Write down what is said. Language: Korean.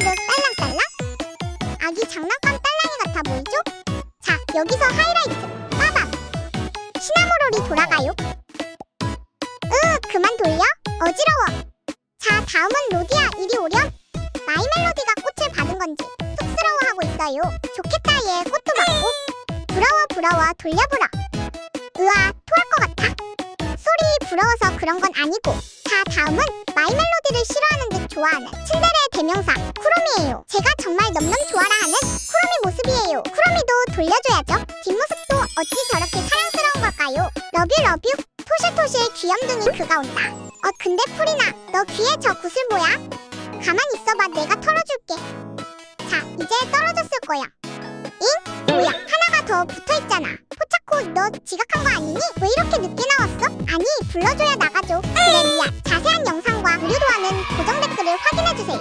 흐르륵 딸랑딸랑? 아기 장난감 딸랑이 같아 보이죠? 자 여기서 하이라이트. 빠밤 시나모롤이 돌아가요. 으 그만 돌려. 어지러워. 자 다음은 로디야. 이리 오렴. 마이 멜로디가 꽃을 받은 건지 쑥스러워하고 있어요. 좋겠다 얘. 꽃도 받고. 부러워 부러워. 돌려보라. 으아 토할 것 같아. 소리 부러워서 그런 건 아니고. 자 다음은 마이 멜로디를 싫어하는 듯 좋아하는 츤데레의 대명사 쿠로미예요. 제가 정말 넘넘 좋아라 하는 쿠로미 모습이에요. 쿠로미도 돌려줘야죠. 뒷모습도 어찌 저렇게 사랑스러운 걸까요? 러뷰 러뷰. 토실토실 귀염둥이 그가 온다. 어 근데 프리나 너 귀에 저 구슬 뭐야? 가만 있어봐. 내가 털어줄게. 자 이제 떨어졌을 거야. 잉? 뭐야? 하나가 더 붙어있잖아. 포차코 너 지각한 거 아니니? 왜 이렇게 늦게 나왔어? 아니 불러줘야 나가죠 그래 미안. 자세한 영상과 무료 도안은 고정 댓글을 확인해주세요